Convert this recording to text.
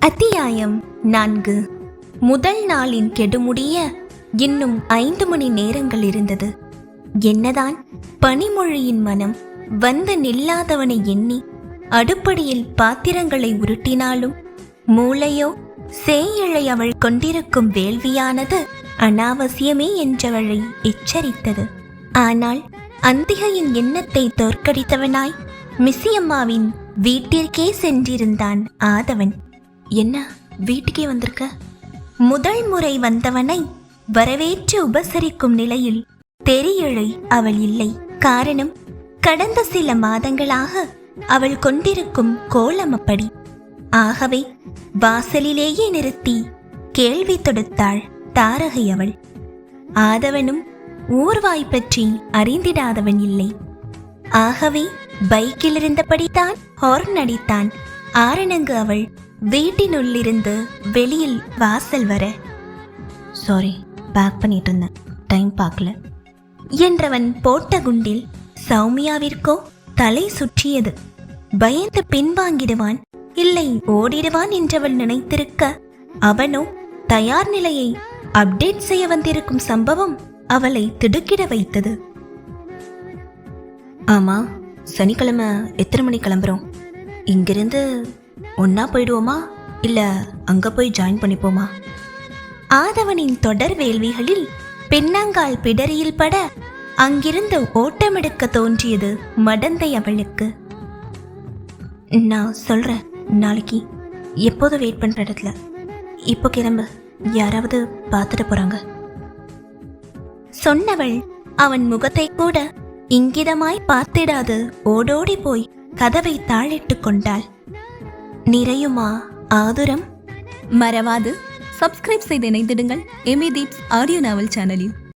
அத்தியாயம் நான்கு. முதல் நாளின் கெடுமுடிய இன்னும் ஐந்து மணி நேரங்கள் இருந்தது. என்னதான் பனிமொழியின் மனம் வந்து நில்லாதவனை எண்ணி அடுப்படியில் பாத்திரங்களை உருட்டினாலும் மூளையோ சேயிழை அவள் கொண்டிருக்கும் வேள்வியானது அனாவசியமே என்றவளை எச்சரித்தது. ஆனால் அந்திகையின் எண்ணத்தை தோற்கடித்தவனாய் மிஸ்ஸியம்மாவின் வீட்டிற்கே சென்றிருந்தான் ஆதவன். என்ன வீட்டுக்கே வந்திருக்க? முதல் முறை வந்தவனை வரவேற்று உபசரிக்கும் நிலையில் தெரியழை அவள் இல்லை. காரணம் கடந்த சில மாதங்களாக அவள் கொண்டிருக்கும் கோலம் அப்படி. ஆகவே வாசலிலேயே நிறுத்தி கேள்வி தொடுத்தாள் தாரகை அவள். ஆதவனும் ஊர்வாய் பற்றி அறிந்திடாதவன் இல்லை. ஆகவே பைக்கில் இருந்தபடித்தான் ஹார்ன் அடித்தான். ஆரணங்கு அவள் வீட்டினுள்ளிருந்து வெளியில் வாசல் வர சாரி பேக் பண்ணிட்டு இருந்தேன். டைம் பார்க்கல. என்றவன் போட்ட குண்டில் சௌமியாவிற்கோ? தலை சுற்றியது. பயந்து பின்வாங்கிடுவான். இல்லை ஓடிடுவான் என்றவள் நினைத்திருக்க அவனோ தயார் நிலையை அப்டேட் செய்ய வந்திருக்கும் சம்பவம் அவளை திடுக்கிட வைத்தது. ஆமா சனிக்கிழமை எத்தனை மணி கிளம்புறோம்? இங்கிருந்து ஒன்னா போயிடுவோமா? இல்ல அங்க போய் ஜாயின் பண்ணிப்போமா? ஆதவனின் தொடர் வேள்விகளில் பெண்ணாங்கால் பிடரியில் பட அங்கிருந்து ஓட்டமெடுக்க தோன்றியது மடந்தை அவளுக்கு. நான் சொல்றேன் நாளைக்கு எப்போது வெயிட் பண்ற இடத்துல. இப்போ கிளம்பு யாராவது பார்த்துட்டு போறாங்க. சொன்னவள் அவன் முகத்தை கூட இங்கிதமாய் பார்த்திடாது ஓடோடி போய் கதவை தாளிட்டு கொண்டாள். நிறையுமா? ஆதுரம்? மறவாது. சப்ஸ்கிரைப் செய்து இணைந்திடுங்கள். எமி தீப்ஸ் ஆடியோ நாவல் சேனலில்